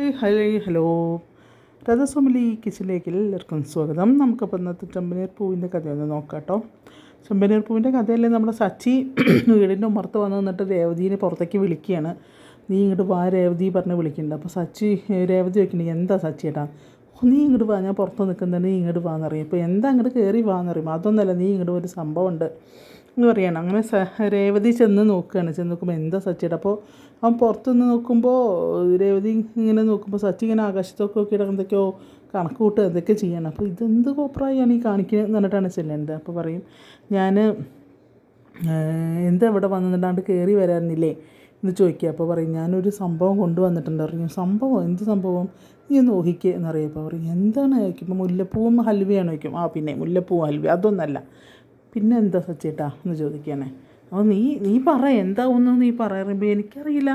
Hi hello രഥസുമലി കിച്ചനിലേക്ക് എല്ലാവർക്കും സ്വാഗതം. നമുക്കപ്പോൾ ഇന്നത്തെ ചെമ്പനീർ പൂവിന്റെ കഥയൊന്ന് നോക്കാം കേട്ടോ ചെമ്പനീർ പൂവിന്റെ കഥയല്ലേ നമ്മുടെ സച്ചി വീടിന്റെ ഉമ്മർത്ത് വന്ന് നിന്നിട്ട് രേവതിനെ പുറത്തേക്ക് വിളിക്കുകയാണ്. നീ ഇങ്ങോട്ട് വാ രേവതി പറഞ്ഞ് വിളിക്കുന്നുണ്ട്. അപ്പോൾ സച്ചി രേവതി വയ്ക്കുന്നുണ്ട് എന്താ സച്ചി ഏട്ടാ? നീ ഇങ്ങോട്ട് വാ ഞാൻ പുറത്ത് നിൽക്കുന്നുണ്ട് നീ ഇങ്ങോട്ട് വാന്നറിയും ഇപ്പോൾ എന്താ അങ്ങോട്ട് കയറി വാന്നറിയും അതൊന്നല്ല നീ ഇങ്ങോട്ട് ഒരു സംഭവമുണ്ട് എന്ന് പറയണം. അങ്ങനെ സ രേവതി ചെന്ന് നോക്കുകയാണ് ചെന്ന് നോക്കുമ്പോൾ എന്താ സച്ചിയുടെ അപ്പോൾ അവൻ പുറത്തുനിന്ന് നോക്കുമ്പോൾ രേവതി ഇങ്ങനെ നോക്കുമ്പോൾ സച്ചി ഇങ്ങനെ ആകാശത്തൊക്കെ നോക്കിയിട്ട് എന്തൊക്കെയോ കണക്ക് കൂട്ടുക എന്തൊക്കെ ചെയ്യണം. അപ്പോൾ ഇതെന്ത് കോപ്രായാണ് ഈ കാണിക്കുന്നത് എന്ന് പറഞ്ഞിട്ടാണ് ചെല്ലേണ്ടത്. അപ്പോൾ പറയും ഞാൻ എന്താ ഇവിടെ വന്നിട്ടാണ്ട് കയറി വരാറുന്നില്ലേ? എന്ന് ചോദിക്കുക. അപ്പോൾ പറയും ഞാനൊരു സംഭവം കൊണ്ടുവന്നിട്ടുണ്ട് പറഞ്ഞു സംഭവം? എന്ത് സംഭവം? നീ ഒന്ന് ഊഹിക്കുക എന്നറിയാം പറയും. എന്താണ്? ചോദിക്കുമ്പോൾ മുല്ലപ്പൂവും ഹൽവയാണ്? ചോദിക്കും. ആ പിന്നെ മുല്ലപ്പൂവും ഹൽവ അതൊന്നല്ല. പിന്നെ എന്താ സച്ചേട്ടാ? എന്ന് ചോദിക്കുകയാണേ. അപ്പോൾ നീ നീ പറ എന്താവുന്നു നീ പറയുമ്പോൾ എനിക്കറിയില്ല.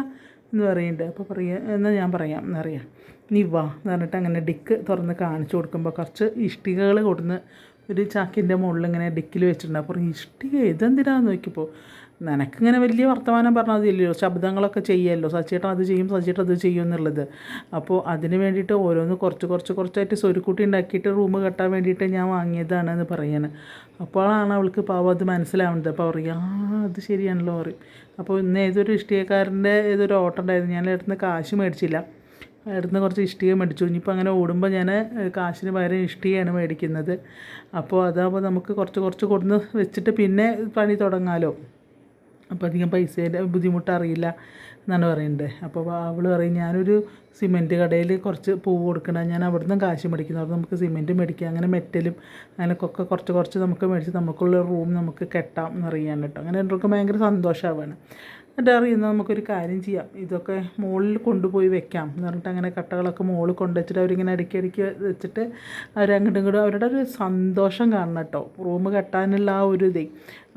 എന്ന് പറയുന്നുണ്ട്. അപ്പോൾ പറയുക എന്നാൽ ഞാൻ പറയാം എന്നറിയാം നീ വാ എന്ന് പറഞ്ഞിട്ട് അങ്ങനെ ഡിക്ക് തുറന്ന് കാണിച്ചു കൊടുക്കുമ്പോൾ കുറച്ച് ഇഷ്ടികകൾ കൊടുന്ന് ഒരു ചാക്കിന്റെ മുകളിൽ ഇങ്ങനെ ഡിക്കിൽ വെച്ചിട്ടുണ്ട്. അപ്പോൾ ഇഷ്ടിക ഇതെന്തിനാന്ന് നോക്കിയപ്പോൾ നിനക്കിങ്ങനെ വലിയ വർത്തമാനം പറഞ്ഞാൽ മതിയല്ലോ ശബ്ദങ്ങളൊക്കെ ചെയ്യുമല്ലോ സച്ചേട്ടൻ അത് ചെയ്യും സച്ചേട്ടൻ അത് ചെയ്യും എന്നുള്ളത്. അപ്പോൾ അതിന് വേണ്ടിയിട്ട് ഓരോന്ന് കുറച്ച് കുറച്ച് കുറച്ചായിട്ട് സ്വരുക്കൂട്ടി ഉണ്ടാക്കിയിട്ട് റൂം കെട്ടാൻ വേണ്ടിയിട്ട് ഞാൻ വാങ്ങിയതാണ് എന്ന് പറയാൻ അപ്പോഴാണ് അവൾക്ക് പാവം അത് മനസ്സിലാവുന്നത്. അപ്പോൾ പറയും ആ അത് ശരിയാണല്ലോ പറയും. അപ്പോൾ ഇന്ന് ഏതൊരു ഇഷ്ടികക്കാരന്റെ ഏതൊരു ഓട്ടം ഉണ്ടായിരുന്നു ഞാൻ എടുത്തുനിന്ന് കാശ് മേടിച്ചില്ല. അടുത്ത് കുറച്ച് ഇഷ്ടിക മേടിച്ചു. ഇനിയിപ്പോൾ അങ്ങനെ ഓടുമ്പോൾ ഞാൻ കാശിന് പകരം ഇഷ്ടികയാണ് മേടിക്കുന്നത്. അപ്പോൾ അതാകുമ്പോൾ നമുക്ക് കുറച്ച് കുറച്ച് കൊടുന്ന് വെച്ചിട്ട് പിന്നെ പണി തുടങ്ങാമല്ലോ അപ്പോൾ അധികം പൈസേന്റെ ബുദ്ധിമുട്ടറിയില്ല എന്നാണ് പറയുന്നത് അപ്പോൾ അവൾ പറയും ഞാനൊരു സിമെന്റ് കടയിൽ കുറച്ച് പൂവ് കൊടുക്കണ ഞാൻ അവിടെ നിന്ന് കാശ് മേടിക്കുന്നു. അവിടെ നമുക്ക് സിമെന്റ് മേടിക്കാം അങ്ങനെ മെറ്റലും അങ്ങനെയൊക്കെ കുറച്ച് കുറച്ച് നമുക്ക് മേടിച്ച് നമുക്കുള്ള റൂം നമുക്ക് കെട്ടാം എന്ന് അറിയാൻ കേട്ടോ. അങ്ങനെ എനിക്ക് ഭയങ്കര സന്തോഷമാവാണ് എന്നിട്ട് അറിയുന്ന നമുക്കൊരു കാര്യം ചെയ്യാം. ഇതൊക്കെ മുകളിൽ കൊണ്ടുപോയി വെക്കാം. എന്ന് പറഞ്ഞിട്ട് അങ്ങനെ കട്ടകളൊക്കെ മുകളിൽ കൊണ്ടുവച്ചിട്ട് അവരിങ്ങനെ ഇടയ്ക്കിടയ്ക്ക് വെച്ചിട്ട് അവരങ്ങോട്ടും ഇങ്ങോട്ടും അവരുടെ ഒരു സന്തോഷം കാണണം കേട്ടോ. റൂം കെട്ടാനുള്ള ആ ഒരു ഇതേ.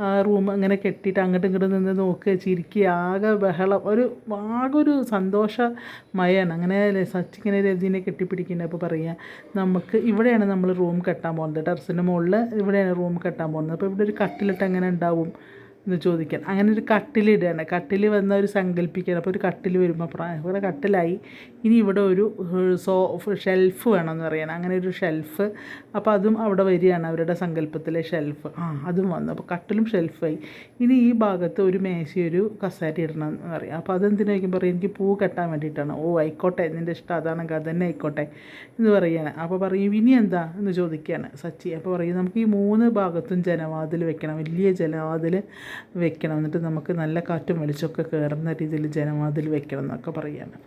ആ റൂം അങ്ങനെ കെട്ടിയിട്ട് അങ്ങോട്ടും ഇങ്ങോട്ടും നിന്ന് നോക്കുക ചിരിക്കുക ആകെ ബഹളം. ഒരു ആകെ ഒരു സന്തോഷമയാണ്. അങ്ങനെ സച്ചിങ്ങനെ രജീനെ കെട്ടിപ്പിടിക്കുന്നത് അപ്പോൾ പറയുക. നമുക്ക് ഇവിടെയാണ് നമ്മൾ റൂം കെട്ടാൻ പോകുന്നത്. ടെറസിന്റെ മുകളിൽ ഇവിടെയാണ് റൂം കെട്ടാൻ പോകുന്നത്. അപ്പോൾ ഇവിടെ ഒരു കട്ടിലിട്ട് എങ്ങനെ ഉണ്ടാവും. എന്ന് ചോദിക്കാൻ. അങ്ങനെ ഒരു കട്ടിലിടുകയാണ്. കട്ടിൽ വന്ന ഒരു സങ്കല്പിക്കുകയാണ് അപ്പോൾ ഒരു കട്ടിൽ വരുമ്പോൾ പ്രായം കട്ടിലായി. ഇനി ഇവിടെ ഒരു സോ ഷെൽഫ് വേണമെന്ന് പറയണം അങ്ങനെ ഒരു ഷെൽഫ്. അപ്പോൾ അതും അവിടെ വരികയാണ് അവരുടെ സങ്കല്പത്തിലെ ഷെൽഫ്. ആ അതും വന്നു. അപ്പോൾ കട്ടിലും ഷെൽഫായി. ഇനി ഈ ഭാഗത്ത് ഒരു മേശ ഒരു കസേര ഇടണം എന്ന് പറയും. അപ്പോൾ അതെന്തിനു ചോദിക്കുമ്പോൾ പറയും? എനിക്ക് പൂ കെട്ടാൻ വേണ്ടിയിട്ടാണ്. ഓ ആയിക്കോട്ടെ. നിന്റെ ഇഷ്ടം. അതാണെങ്കിൽ അത് ആയിക്കോട്ടെ. എന്ന് പറയുകയാണ്. അപ്പോൾ പറയും ഇനി എന്താ? എന്ന് ചോദിക്കുകയാണ് സച്ചി. അപ്പോൾ പറയും നമുക്ക് ഈ മൂന്ന് ഭാഗത്തും ജനവാതിൽ വെക്കണം. വലിയ ജനവാതിൽ വെക്കണം. എന്നിട്ട് നമുക്ക് നല്ല കാറ്റും വെളിച്ചമൊക്കെ കയറുന്ന രീതിയിൽ ജനവാതിൽ വെക്കണം എന്നൊക്കെ പറയുകയാണ്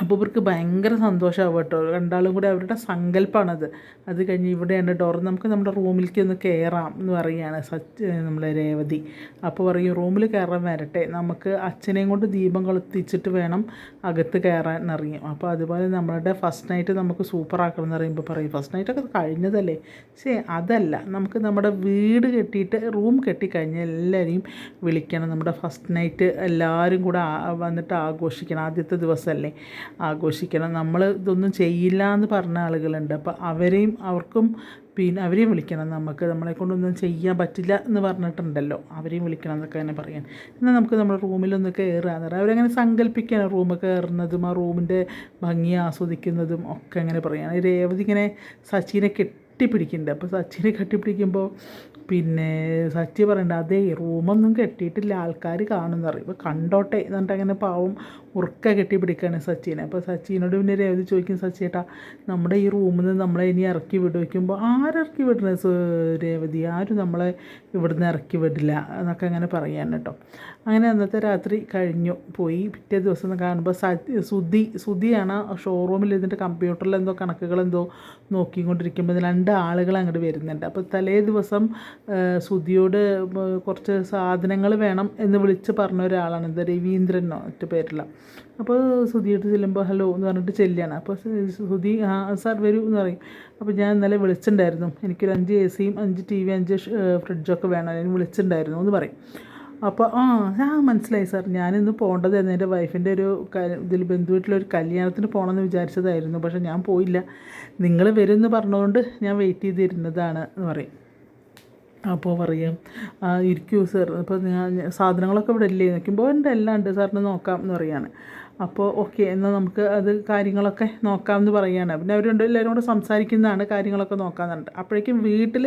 അപ്പോൾ ഇവർക്ക് ഭയങ്കര സന്തോഷമാവും കേട്ടോ. രണ്ടാളും കൂടി അവരുടെ സങ്കല്പമാണത് അത് കഴിഞ്ഞ് ഇവിടെയാണ് ഡോർ. നമുക്ക് നമ്മുടെ റൂമിലേക്ക് ഒന്ന് കയറാം എന്ന് പറയുകയാണ് സച്ച് നമ്മളെ രേവതി. അപ്പോൾ പറയും റൂമിൽ കയറാൻ വരട്ടെ. നമുക്ക് അച്ഛനെയും കൊണ്ട് ദീപം കൊളുത്തിച്ചിട്ട് വേണം അകത്ത് കയറാൻ എന്നറിയും അപ്പോൾ അതുപോലെ നമ്മളുടെ ഫസ്റ്റ് നൈറ്റ് നമുക്ക് സൂപ്പറാക്കണം എന്ന് പറയുമ്പോൾ പറയും. ഫസ്റ്റ് നൈറ്റൊക്കെ കഴിഞ്ഞതല്ലേ? ശരി അതല്ല. നമുക്ക് നമ്മുടെ വീട് കെട്ടിയിട്ട് റൂം കെട്ടിക്കഴിഞ്ഞാൽ എല്ലാവരെയും വിളിക്കണം. നമ്മുടെ ഫസ്റ്റ് നൈറ്റ് എല്ലാവരും കൂടെ വന്നിട്ട് ആഘോഷിക്കണം. ആദ്യത്തെ ദിവസമല്ലേ? ആഘോഷിക്കണം. നമ്മൾ ഇതൊന്നും ചെയ്യില്ല എന്ന് പറഞ്ഞ ആളുകളുണ്ട്. അപ്പോൾ അവരെയും അവർക്കും പിന്നെ അവരെയും വിളിക്കണം. നമുക്ക് നമ്മളെ കൊണ്ടൊന്നും ചെയ്യാൻ പറ്റില്ല എന്ന് പറഞ്ഞിട്ടുണ്ടല്ലോ. അവരെയും വിളിക്കണം എന്നൊക്കെ തന്നെ പറയാൻ. എന്നാൽ നമുക്ക് നമ്മുടെ റൂമിലൊന്ന് കയറുക. എന്ന് പറയാം അവരങ്ങനെ സങ്കല്പിക്കണം റൂം കയറുന്നതും ആ റൂമിന്റെ ഭംഗി ആസ്വദിക്കുന്നതും ഒക്കെ അങ്ങനെ പറയാം രേവതി ഇങ്ങനെ സച്ചിനെ കെട്ടിപ്പിടിക്കുന്നുണ്ട്. അപ്പോൾ സച്ചിനെ കെട്ടിപ്പിടിക്കുമ്പോൾ പിന്നെ സച്ചി പറയണ്ട അതേ റൂമൊന്നും കെട്ടിയിട്ടില്ല. ആൾക്കാർ കാണുമെന്ന് പറയും ഇപ്പോൾ കണ്ടോട്ടെ എന്നിട്ട് അങ്ങനെ പാവം ഉറക്ക കെട്ടി പിടിക്കുകയാണ് സച്ചിനെ. അപ്പോൾ സച്ചിനോട് പിന്നെ രേവതി ചോദിക്കും സച്ചിയേട്ടാ നമ്മുടെ ഈ റൂമിൽ നിന്ന് നമ്മളെ ഇനി ഇറക്കി വിടുവയ്ക്കുമ്പോൾ ആരിറക്കി വിടുന്നത് രേവതി? ആരും നമ്മളെ ഇവിടുന്ന് ഇറക്കി വിടില്ല എന്നൊക്കെ അങ്ങനെ പറയാൻ കേട്ടോ. അങ്ങനെ അന്നത്തെ രാത്രി കഴിഞ്ഞു. പോയി പിറ്റേ ദിവസം കാണുമ്പോൾ സുധി സുധിയാണ് ഷോറൂമിൽ ഇരുന്നിട്ട് കമ്പ്യൂട്ടറിൽ എന്തോ കണക്കുകൾ എന്തോ നോക്കിക്കൊണ്ടിരിക്കുമ്പോൾ രണ്ട് ആളുകൾ അങ്ങോട്ട് വരുന്നുണ്ട്. അപ്പോൾ തലേ ദിവസം സുധിയോട് കുറച്ച് സാധനങ്ങൾ വേണം എന്ന് വിളിച്ച് പറഞ്ഞ ഒരാളാണ് എന്താ രവീന്ദ്രനോ മറ്റു പേരില്ല അപ്പോൾ സുധിയായിട്ട് ചെല്ലുമ്പോൾ ഹലോ എന്ന് പറഞ്ഞിട്ട് ചെല്ലുകയാണ്. അപ്പോൾ സുധി ആ സാർ വരൂ എന്ന് പറയും. അപ്പോൾ ഞാൻ ഇന്നലെ വിളിച്ചിട്ടുണ്ടായിരുന്നു. എനിക്കൊരു അഞ്ച് എ സിയും അഞ്ച് ടി വി അഞ്ച് ഫ്രിഡ്ജൊക്കെ വേണം. അതിന് വിളിച്ചിട്ടുണ്ടായിരുന്നു എന്ന് പറയും. അപ്പോൾ ആ ഞാൻ മനസ്സിലായി സാർ. ഞാനിന്ന് പോകേണ്ടതായിരുന്നു എന്റെ വൈഫിന്റെ ഒരു ഇതിൽ ബന്ധുവീട്ടിലൊരു കല്യാണത്തിന് പോകണമെന്ന് വിചാരിച്ചതായിരുന്നു. പക്ഷേ ഞാൻ പോയില്ല. നിങ്ങൾ വരുമെന്ന് പറഞ്ഞുകൊണ്ട് ഞാൻ വെയിറ്റ് ചെയ്തിരുന്നതാണ് എന്ന് പറയും. അപ്പോൾ പറയും ഇരിക്കൂ സർ അപ്പോൾ ഞാൻ സാധനങ്ങളൊക്കെ ഇവിടെ ഇല്ലേ? നോക്കുമ്പോൾ എന്റെ എല്ലാം ഉണ്ട്. സാറിന് നോക്കാം എന്ന് പറയാണ്. അപ്പോൾ ഓക്കെ എന്നാൽ നമുക്ക് അത് കാര്യങ്ങളൊക്കെ നോക്കാമെന്ന് പറയുകയാണ് പിന്നെ അവർ രണ്ടും എല്ലാവരും കൂടെ സംസാരിക്കുന്നതാണ് കാര്യങ്ങളൊക്കെ നോക്കാമെന്നുണ്ട് അപ്പോഴേക്കും വീട്ടിൽ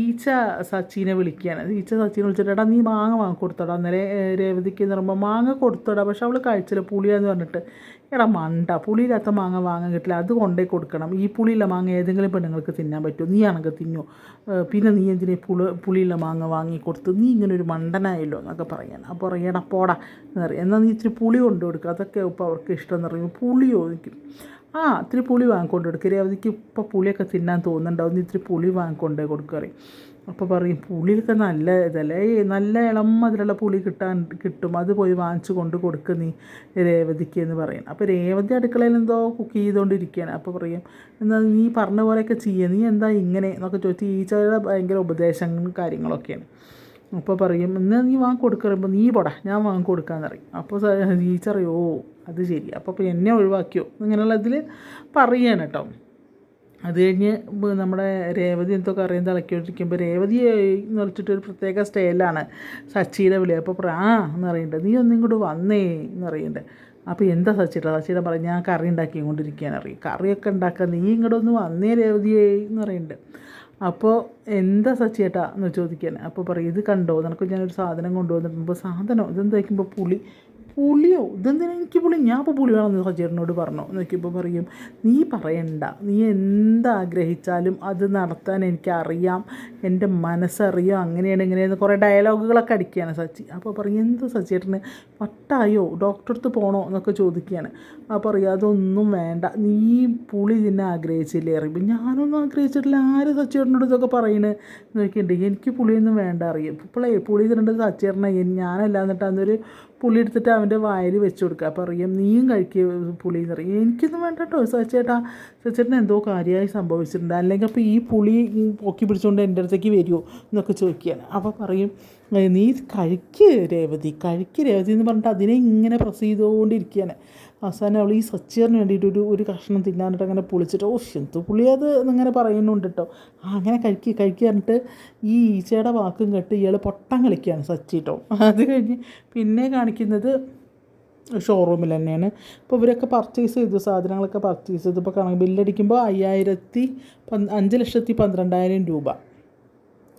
ഈച്ച സച്ചിനെ വിളിക്കുകയാണ് ഈച്ച സച്ചിനെ വിളിച്ചിട്ട് നീ മാങ്ങ വാങ്ങി കൊടുത്തോടാ അന്നേരം രേവതിക്ക് പറയുമ്പോൾ മാങ്ങ കൊടുത്തോടാ പക്ഷെ അവൾ കഴിച്ചില്ല. പുളിയാന്ന് പറഞ്ഞിട്ട്. എടാ മണ്ട പുളിയില്ലാത്ത മാങ്ങ വാങ്ങാൻ കിട്ടില്ല. അത് കൊണ്ടേ കൊടുക്കണം. ഈ പുളിയുള്ള മാങ്ങ ഏതെങ്കിലും പെണ്ണുങ്ങൾക്ക് തിന്നാൻ പറ്റുമോ? നീ ആണെങ്കിൽ തിന്നോ. പിന്നെ നീ എന്തിനെ പുളി പുളിയുള്ള മാങ്ങ വാങ്ങി കൊടുത്ത്? നീ ഇങ്ങനെ ഒരു മണ്ടനായല്ലോ എന്നൊക്കെ പറയാൻ അപ്പോൾ പറയടാ പോടാ എന്ന് പറയും. എന്നാൽ നീ ഇത്തിരി പുളി കൊണ്ടു കൊടുക്കുക അതൊക്കെ ഇപ്പോൾ അവർക്ക് ഇഷ്ടം എന്ന് പറയുമ്പോൾ പുളി ചോദിക്കും. ആ ഇത്തിരി പുളി വാങ്ങിക്കൊണ്ട് കൊടുക്കുക രേവതിക്ക് ഇപ്പോൾ പുളിയൊക്കെ തിന്നാൻ തോന്നുന്നുണ്ടാവും. നീ ഇത്തിരി പുളി വാങ്ങിക്കൊണ്ടേ കൊടുക്കുക അപ്പോൾ പറയും പുളിയൊക്കെ നല്ല ഇതല്ലേ? നല്ല ഇളം മധുരമുള്ള പുളി കിട്ടാൻ കിട്ടും. അത് പോയി വാങ്ങിച്ച് കൊണ്ട് കൊടുക്ക് നീ രേവതിക്ക് എന്ന് പറയും. അപ്പോൾ രേവതി അടുക്കളയിൽ എന്തോ കുക്ക് ചെയ്തുകൊണ്ടിരിക്കുകയാണ് അപ്പോൾ പറയും എന്നാൽ നീ പറഞ്ഞ പോലെയൊക്കെ ചെയ്യുക നീ എന്താ ഇങ്ങനെ? എന്നൊക്കെ ചോദിച്ച് ഈച്ചയുടെ ഭയങ്കര ഉപദേശങ്ങളും കാര്യങ്ങളൊക്കെയാണ്. അപ്പോൾ പറയും എന്നാൽ നീ വാങ്ങി കൊടുക്കുമ്പോൾ നീ പോടാ ഞാൻ വാങ്ങി കൊടുക്കാമെന്ന് പറയും. അപ്പോൾ ടീച്ചർ ഓ അത് ശരി. അപ്പോൾ എന്നെ ഒഴിവാക്കിയോ? ഇങ്ങനെയുള്ള ഇതിൽ പറയുകയാണ് കേട്ടോ. അത് കഴിഞ്ഞ് നമ്മുടെ രേവതി എന്തോ അറിയാൻ തിളക്കിക്കൊണ്ടിരിക്കുമ്പോൾ രേവതി എന്ന് വിളിച്ചിട്ട് ഒരു പ്രത്യേക സ്റ്റൈലാണ് സച്ചിയുടെ വിളി. അപ്പോൾ ആ എന്ന് പറയുന്നുണ്ട്. നീ ഒന്നും ഇങ്ങോട്ട് വന്നേ എന്ന് പറയുന്നുണ്ട്. അപ്പോൾ എന്താ സച്ചിയുടെ സച്ചിയുടെ പറയും ഞാൻ കറി ഉണ്ടാക്കിക്കൊണ്ടിരിക്കുകയാണ്. അറിയും കറിയൊക്കെ ഉണ്ടാക്കാൻ നീ ഇങ്ങോട്ട് ഒന്ന് വന്നേ രേവതിയേ എന്ന് പറയുന്നുണ്ട്. അപ്പോൾ എന്താ സച്ചിയേട്ടാ എന്ന് ചോദിക്കാൻ അപ്പോൾ പറയും ഇത് കണ്ടോ? നിനക്ക് ഞാനൊരു സാധനം കൊണ്ടുവന്നിട്ടുണ്ട്. സാധനം ഇതെന്താ വയ്ക്കുമ്പോൾ പുളി. പുളിയോ? ഇതെന്തിനാ എനിക്ക് പുളി? ഞാൻ ഇപ്പോൾ പുളി വേണമെന്ന് സജീറിനോട് പറഞ്ഞു. നോക്കിയപ്പോൾ പറയും നീ പറയണ്ട. നീ എന്താഗ്രഹിച്ചാലും അത് നടത്താൻ എനിക്കറിയാം. എന്റെ മനസ്സറിയാം. അങ്ങനെയാണ് ഇങ്ങനെയാണ്. കുറേ ഡയലോഗുകളൊക്കെ അടിക്കുകയാണ് സച്ചി. അപ്പോൾ പറയും എന്ത് സച്ചേട്ടന് പട്ടായോ ഡോക്ടറെ അടുത്ത് പോകണോ എന്നൊക്കെ ചോദിക്കുകയാണ്. അപ്പോൾ പറയും അതൊന്നും വേണ്ട. നീ പുളി തിന്നെ ആഗ്രഹിച്ചില്ലേ? അറിയുമ്പോൾ ഞാനൊന്നും ആഗ്രഹിച്ചിട്ടില്ല. ആര് സച്ചേട്ടനോട് ഇതൊക്കെ പറയുന്നത് നോക്കിയിട്ടുണ്ട്. എനിക്ക് പുളിയൊന്നും വേണ്ട. അറിയും ഇപ്പോഴേ പുളി തിരേണ്ടത് സച്ചേട്ടനെ ഞാനല്ല എന്നിട്ട് അന്നൊരു പുളി എടുത്തിട്ട് അവന്റെ വായിൽ വെച്ച് കൊടുക്കുക. അപ്പോൾ അറിയാം നീയും കഴിക്കുക പുളി എന്ന് പറയും. എനിക്കൊന്നും വേണ്ട കേട്ടോ സച്ചേട്ടാ സച്ചേട്ടന് എന്തോ കാര്യമായി സംഭവിച്ചിട്ടുണ്ട്. അല്ലെങ്കിൽ അപ്പോൾ ഈ പുളി പൊക്കി പിടിച്ചുകൊണ്ട് എന്റെ അടുത്തേക്ക് വരുമോ എന്നൊക്കെ ചോദിക്കുകയാണ്. അപ്പോൾ പറയും "ഏ, നീ കഴിക്ക് രേവതി കഴിക്ക് രേവതി എന്ന് പറഞ്ഞിട്ട് അതിനെ ഇങ്ങനെ പ്രസ് ചെയ്തുകൊണ്ടിരിക്കുകയാണ്. അവസാനം അവൾ ഈ സച്ചിയറിന് വേണ്ടിയിട്ട് ഒരു ഒരു കഷ്ണം തിന്നാനായിട്ട് അങ്ങനെ പൊളിച്ചിട്ട് ഓ എന്ത് പുള്ളി അത്? എന്നിങ്ങനെ പറയുന്നുണ്ട് കേട്ടോ അങ്ങനെ കഴിക്കുക കഴിക്കുക പറഞ്ഞിട്ട് ഈ ഈച്ചയുടെ വാക്കും കേട്ട് ഇയാൾ പൊട്ടം കളിക്കുകയാണ് സച്ചി കേട്ടോ അത് കഴിഞ്ഞ് പിന്നെ കാണിക്കുന്നത് ഷോറൂമിൽ തന്നെയാണ്. ഇപ്പോൾ ഇവരൊക്കെ പർച്ചേസ് ചെയ്തു സാധനങ്ങളൊക്കെ പർച്ചേസ് ചെയ്തു. ഇപ്പോൾ കണക്ക് ബില്ലടിക്കുമ്പോൾ അയ്യായിരത്തി പന്ത് അഞ്ച് ലക്ഷത്തി പന്ത്രണ്ടായിരം രൂപ.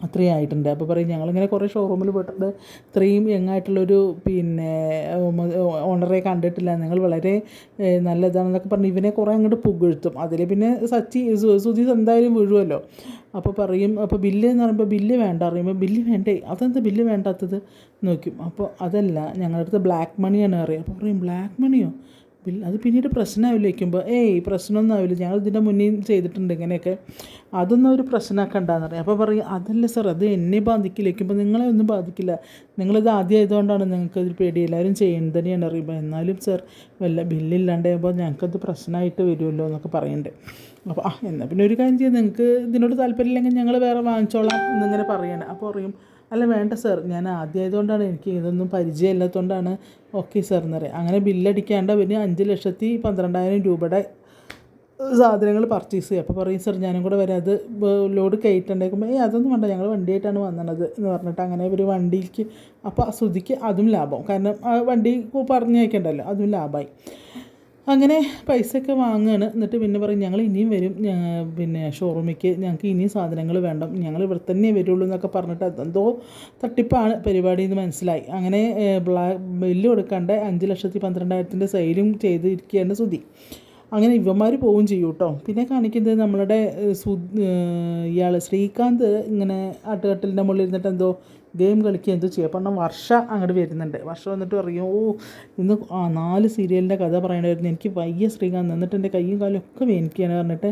അത്രയും ആയിട്ടുണ്ട്. അപ്പോൾ പറയും ഞങ്ങളിങ്ങനെ കുറേ ഷോറൂമിൽ പോയിട്ടുണ്ട്. ഇത്രയും യങ്ങായിട്ടുള്ളൊരു പിന്നെ ഓണറെ കണ്ടിട്ടില്ല. നിങ്ങൾ വളരെ നല്ലതാണെന്നൊക്കെ പറഞ്ഞ് ഇവനെ കുറേ അങ്ങോട്ട് പുകഴ്ത്തും. അതിൽ പിന്നെ സച്ചി സുധി എന്തായാലും വീഴുമല്ലോ അപ്പോൾ പറയും അപ്പോൾ ബില്ല് എന്ന് പറയുമ്പോൾ ബില്ല് വേണ്ട. അറിയുമ്പോൾ ബില്ല് വേണ്ടേ? അതെന്താ ബില്ല് വേണ്ടാത്തത്? നോക്കും. അപ്പോൾ അതല്ല ഞങ്ങളുടെ അടുത്ത് ബ്ലാക്ക് മണിയാണ് അറിയാം അപ്പോൾ പറയും ബ്ലാക്ക് മണിയോ അത് പിന്നീട് പ്രശ്നമാവില്ല വയ്ക്കുമ്പോൾ ഏയ് പ്രശ്നമൊന്നും ആവില്ല ഞങ്ങൾ ഇതിന്റെ മുന്നേ ചെയ്തിട്ടുണ്ട് ഇങ്ങനെയൊക്കെ. അതൊന്നും ഒരു പ്രശ്നമാക്കണ്ടെന്ന് പറയും. അപ്പോൾ പറയും അതല്ല സാർ അത് എന്നെ ബാധിക്കില്ല? വയ്ക്കുമ്പോൾ നിങ്ങളെ ഒന്നും ബാധിക്കില്ല. നിങ്ങളിത് ആദ്യം ആയതുകൊണ്ടാണ് നിങ്ങൾക്ക് ഇതിൽ പേടി. എല്ലാവരും ചെയ്യുന്നത് തന്നെയാണ് അറിയുമ്പോൾ എന്നാലും സാർ വല്ല ബില്ലില്ലാണ്ടാകുമ്പോൾ ഞങ്ങൾക്കത് പ്രശ്നമായിട്ട് വരുമല്ലോ എന്നൊക്കെ പറയുന്നുണ്ട് അപ്പോൾ ആ എന്നാൽ പിന്നെ ഒരു കാര്യം ചെയ്യാം. നിങ്ങൾക്ക് ഇതിനോട് താല്പര്യമില്ലെങ്കിൽ ഞങ്ങൾ വേറെ വാങ്ങിച്ചോളാം എന്നിങ്ങനെ പറയണം. അപ്പോൾ പറയും അല്ല വേണ്ട സർ ഞാൻ ആദ്യമായതുകൊണ്ടാണ് എനിക്ക് ഇതൊന്നും പരിചയമില്ലാത്തതുകൊണ്ടാണ് ഓക്കെ സർ എന്ന് പറയാം. അങ്ങനെ ബില്ലടിക്കാണ്ട് പിന്നെ അഞ്ച് ലക്ഷത്തി പന്ത്രണ്ടായിരം രൂപയുടെ സാധനങ്ങൾ പർച്ചേസ് ചെയ്യുക അപ്പോൾ പറയും സർ ഞാനും കൂടെ വരാം. അത് ലോഡ് കയറ്റണ്ടേക്കുമ്പോൾ ഏയ് അതൊന്നും വേണ്ട. ഞങ്ങൾ വണ്ടിയായിട്ടാണ് വന്നത് എന്ന് പറഞ്ഞിട്ട് അങ്ങനെ ഒരു വണ്ടിക്ക് അപ്പോൾ സുധിക്ക് അതും ലാഭം. കാരണം ആ വണ്ടി പറഞ്ഞയക്കണ്ടല്ലോ അതും ലാഭമായി. അങ്ങനെ പൈസയൊക്കെ വാങ്ങുകയാണ് എന്നിട്ട് പിന്നെ പറയും ഞങ്ങൾ ഇനിയും വരും. പിന്നെ ഷോറൂമിലേക്ക് ഞങ്ങൾക്ക് ഇനിയും സാധനങ്ങൾ വേണ്ട. ഞങ്ങൾ ഇവിടെ തന്നെ വരുള്ളൂ എന്നൊക്കെ പറഞ്ഞിട്ട് എന്തോ തട്ടിപ്പാണ് പരിപാടി എന്ന് മനസ്സിലായി. അങ്ങനെ ബ്ലാ ബില്ല് കൊടുക്കാണ്ട് അഞ്ച് ലക്ഷത്തി പന്ത്രണ്ടായിരത്തിന്റെ സെയിലും ചെയ്തിരിക്കുകയാണ് സുതി അങ്ങനെ ഇവന്മാർ പോവുകയും ചെയ്യും കേട്ടോ. പിന്നെ കാണിക്കുന്നത് നമ്മളുടെ സു ഇയാൾ ശ്രീകാന്ത് ഇങ്ങനെ ആട്ടുകട്ടിലിന്റെ മുകളിൽ ഇരുന്നിട്ട് എന്തോ ഗെയിം കളിക്കുക എന്തോ ചെയ്യുക അപ്പം വർഷ അങ്ങോട്ട് വരുന്നുണ്ട്. വർഷ വന്നിട്ട് പറയും ഓ ഇന്ന് ആ നാല് സീരിയലിന്റെ കഥ പറയണമായിരുന്നു എനിക്ക് വയ്യ ശ്രീകാന്ത്. എന്നിട്ട് എന്റെ കൈയും കാലും ഒക്കെ വേനിക്കുകയാണ് പറഞ്ഞിട്ട്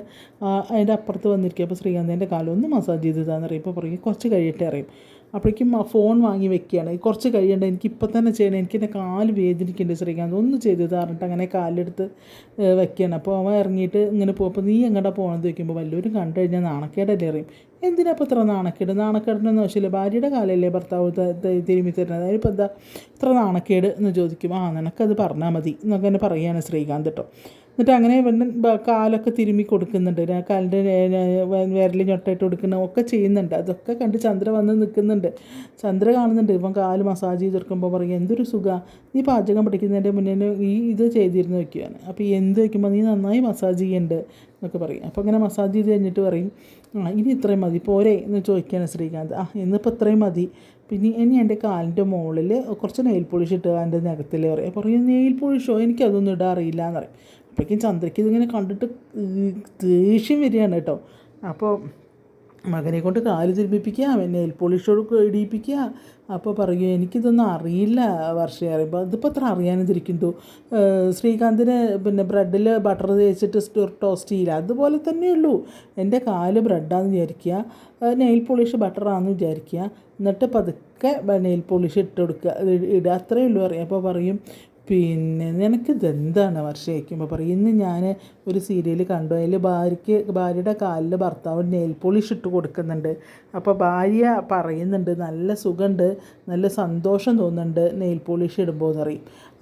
അതിന്റെ അപ്പുറത്ത് വന്നിരിക്കുക അപ്പോൾ ശ്രീകാന്ത് എന്റെ കാലം ഒന്ന് മസാജ് ചെയ്ത് താന്ന് പറയും. ഇപ്പോൾ പറയും കുറച്ച് കഴിയട്ടെ അറിയും അപ്പോഴേക്കും ഫോൺ വാങ്ങി വെക്കുകയാണ്. കുറച്ച് കഴിയേണ്ട. എനിക്ക് ഇപ്പം തന്നെ ചെയ്യണം. എനിക്ക് എന്റെ കാൽ വേദനിക്കുന്നുണ്ട് ശ്രീകാന്ത്. ഒന്ന് ചെയ്ത് പറഞ്ഞിട്ട് അങ്ങനെ കാലെടുത്ത് വെക്കുകയാണ്. അപ്പോൾ അവൻ ഇറങ്ങിയിട്ട് ഇങ്ങനെ പോകും അപ്പോൾ നീ എങ്ങോട്ടാണ് പോകണമെന്ന് ചോദിക്കുമ്പോൾ വല്ലവരും കണ്ടു കഴിഞ്ഞാൽ നാണക്കേടല്ലേ അറിയും എന്തിനാ അപ്പോൾ ഇത്ര നാണക്കേട്? നാണക്കേടിനൊന്നും ആവശ്യമില്ല. ഭാര്യയുടെ കാലല്ലേ ഭർത്താവ് തിരുമ്മി തരുന്നത് അതിനിപ്പോൾ എന്താ ഇത്ര നാണക്കേട് എന്ന് ചോദിക്കും. ആ നിനക്കത് പറഞ്ഞാൽ മതി. എന്നൊക്കെ തന്നെ പറയുകയാണ് ശ്രീകാന്ത് കേട്ടോ എന്നിട്ട് അങ്ങനെ കാലൊക്കെ തിരുമ്മി കൊടുക്കുന്നുണ്ട്. കാലിന്റെ വിരൽ ഞൊട്ടയിട്ട് കൊടുക്കുന്ന ഒക്കെ ചെയ്യുന്നുണ്ട്. അതൊക്കെ കണ്ട് ചന്ദ്ര വന്ന് നിൽക്കുന്നുണ്ട്. ചന്ദ്ര കാണുന്നുണ്ട്. ഇപ്പം കാൽ മസാജ് ചെയ്ത് കൊടുക്കുമ്പോൾ പറയും എന്തൊരു സുഖമാണ് നീ പാചകം പഠിക്കുന്നതിന്റെ മുന്നേ ഈ ഇത് ചെയ്തിരുന്നു വയ്ക്കുകയാണ് അപ്പോൾ എന്ത് വയ്ക്കുമ്പോൾ നീ നന്നായി മസാജ് ചെയ്യുന്നുണ്ട് എന്നൊക്കെ പറയും. അപ്പോൾ അങ്ങനെ മസാജ് ചെയ്ത് കഴിഞ്ഞിട്ട് പറയും ആ ഇനി ഇത്രയും മതി. പോരെ എന്ന് ചോദിക്കുകയാണ് ശ്രീകാന്ത്. ആ ഇന്നിപ്പോൾ ഇത്രയും മതി. പിന്നെ ഇനി എന്റെ കാലിന്റെ മുകളിൽ കുറച്ച് നെയിൽ പോളിഷ് ഇട്ട് എന്റെ നഖത്തിൽ പറയും. പറയും നെയിൽ പോളിഷോ? എനിക്കതൊന്നും ഇടാൻ അറിയില്ല എന്ന് പറയും. അപ്പോഴേക്കും ചന്ദ്രയ്ക്ക് ഇതിങ്ങനെ കണ്ടിട്ട് ദേഷ്യം വരികയാണ് കേട്ടോ. അപ്പോൾ മകനെ കൊണ്ട് കാൽ തിരുമ്പിപ്പിക്കുക നെയിൽ പോളിഷോട് ഇടിയിപ്പിക്കുക അപ്പോൾ പറയുക എനിക്കിതൊന്നും അറിയില്ല വർഷം അറിയുമ്പോൾ ഇതിപ്പോൾ അത്ര അറിയാനെന്തിരിക്കുന്നു ശ്രീകാന്തിന് പിന്നെ ബ്രെഡിൽ ബട്ടർ തേച്ചിട്ട് ടോസ്റ്റ് ചെയ്യില്ല. അതുപോലെ തന്നെയുള്ളൂ എന്റെ കാൽ ബ്രെഡാന്ന് വിചാരിക്കുക നെയിൽ പോളിഷ് ബട്ടറാന്ന് വിചാരിക്കുക. എന്നിട്ട് പതുക്കെ നെയിൽ പോളിഷ് ഇട്ട് കൊടുക്കുക. ഇടുക അത്രയേ ഉള്ളൂ അറിയാം അപ്പോൾ പറയും പിന്നെ നിനക്കിത് എന്താണ് വർഷം? വയ്ക്കുമ്പോൾ പറയും ഇന്ന് ഞാൻ ഒരു സീരിയൽ കണ്ടു. അതിൽ ഭാര്യയ്ക്ക് ഭാര്യയുടെ കാലിൽ ഭർത്താവ് നെയിൽ പോളിഷ് ഇട്ട് കൊടുക്കുന്നുണ്ട്. അപ്പോൾ ഭാര്യ പറയുന്നുണ്ട് നല്ല സുഖമുണ്ട് നല്ല സന്തോഷം തോന്നുന്നുണ്ട് നെയിൽ പോളിഷ് ഇടുമ്പോൾ എന്ന്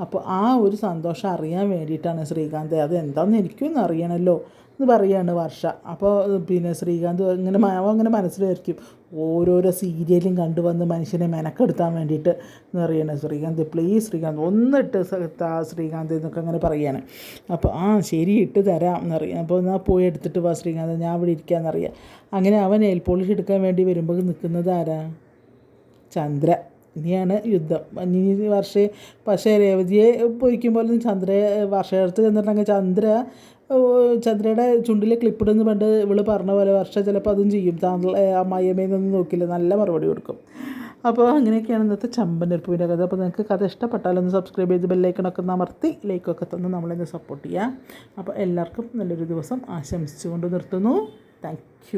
അപ്പോൾ ആ ഒരു സന്തോഷം അറിയാൻ വേണ്ടിയിട്ടാണ് ശ്രീകാന്ത്. അത് എന്താണെന്ന് എനിക്കൊന്നും അറിയണമല്ലോ എന്ന് പറയുകയാണ് വർഷ. അപ്പോൾ പിന്നെ ശ്രീകാന്ത് ഇങ്ങനെ അവൻ അങ്ങനെ മനസ്സിലായിരിക്കും. ഓരോരോ സീരിയലും കണ്ടുവന്ന് മനുഷ്യനെ മെനക്കെടുത്താൻ വേണ്ടിയിട്ട് എന്ന് പറയുന്നത് ശ്രീകാന്ത്. പ്ലീസ് ശ്രീകാന്ത് ഒന്നിട്ട് ശ്രീകാന്ത് എന്നൊക്കെ അങ്ങനെ പറയാണ്. അപ്പോൾ ആ ശരി ഇട്ട് തരാം എന്നറിയാം അപ്പോൾ എന്നാൽ പോയി എടുത്തിട്ട് വാ ശ്രീകാന്ത് ഞാൻ ഇവിടെ ഇരിക്കാമെന്നറിയാം അങ്ങനെ അവൻ എൽ പോളിഷ് എടുക്കാൻ വേണ്ടി വരുമ്പോൾ നിൽക്കുന്നത് ആരാ? ചന്ദ്ര. ഇനിയാണ് യുദ്ധം. ഇനി വർഷ പക്ഷേ രേവതിയെ പൊയ്ക്കുമ്പോൾ ചന്ദ്ര വർഷത്ത് ചെന്നിട്ടുണ്ടെങ്കിൽ ചന്ദ്ര ചന്ദ്രയുടെ ചുണ്ടിലെ ക്ലിപ്പിടുന്ന് പണ്ട് ഇവൾ പറഞ്ഞ പോലെ വർഷ ചിലപ്പോൾ അതും ചെയ്യും. താങ്കൾ അമ്മായിയമ്മയെന്നൊന്നും നോക്കില്ല. നല്ല മറുപടി കൊടുക്കും. അപ്പോൾ അങ്ങനെയൊക്കെയാണ് ഇന്നത്തെ ചമ്പനെരുപ്പിന്റെ കഥ. അപ്പോൾ നിങ്ങൾക്ക് കഥ ഇഷ്ടപ്പെട്ടാലൊന്ന് സബ്സ്ക്രൈബ് ചെയ്ത് ബെല്ലൈക്കണൊക്കെ അമർത്തി ലൈക്കൊക്കെ തന്ന് നമ്മളെന്നെ സപ്പോർട്ട് ചെയ്യാം. അപ്പോൾ എല്ലാവർക്കും നല്ലൊരു ദിവസം ആശംസിച്ചുകൊണ്ട് നിർത്തുന്നു. താങ്ക്